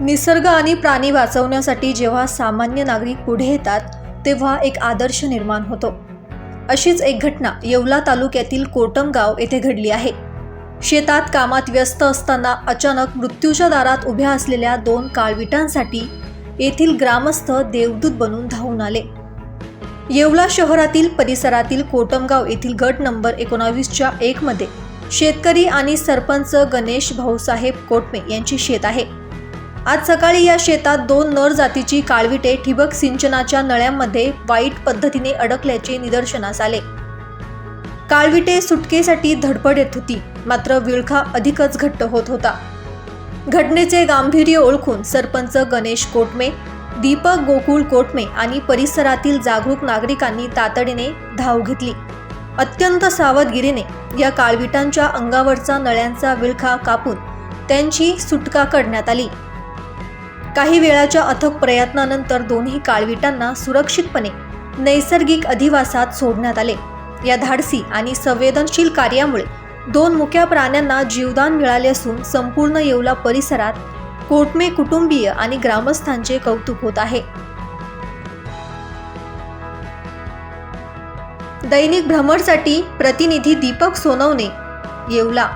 निसर्ग आणि प्राणी वाचवण्यासाठी जेव्हा सामान्य नागरिक पुढे येतात तेव्हा एक आदर्श निर्माण होतो. अशीच एक घटना येवला तालुक्यातील कोटमगाव येथे घडली आहे. शेतात कामात व्यस्त असताना अचानक मृत्यूच्या दारात उभ्या असलेल्या दोन काळविटांसाठी येथील ग्रामस्थ देवदूत बनून धावून आले. येवला शहरातील परिसरातील कोटमगाव येथील गट नंबर एकोणावीसच्या एकमध्ये शेतकरी आणि सरपंच गणेश भाऊसाहेब कोटमे यांची शेत आहे. आज सकाळी या शेतात दोन नर जातीची काळविटे ठिबक सिंचनाच्या नळ्यांमध्ये वाईट पद्धतीने अडकल्याचे निदर्शनास आले. काळविटे सुटकेसाठी धडपड येत होती मात्र विळखा अधिकच घट्ट होत होता. घटनेचे गांभीर्य ओळखून सरपंच गणेश कोटमे दीपक गोकुळ कोटमे आणि परिसरातील जागरूक नागरिकांनी तातडीने धाव घेतली. अत्यंत सावधगिरीने या काळविटांच्या अंगावरचा नळ्यांचा विळखा कापून त्यांची सुटका करण्यात आली. काही वेळाच्या अथक प्रयत्नानंतर दोन्ही काळविटांना सुरक्षितपणे नैसर्गिक अधिवासात सोडण्यात आले. या धाडसी आणि संवेदनशील कार्यामुळे दोन मुक्या प्राण्यांना जीवदान मिळाले असून संपूर्ण येवला परिसरात कोटमे कुटुंबीय आणि ग्रामस्थांचे कौतुक होत आहे. दैनिक भ्रमरसाठी प्रतिनिधी दीपक सोनवणे येवला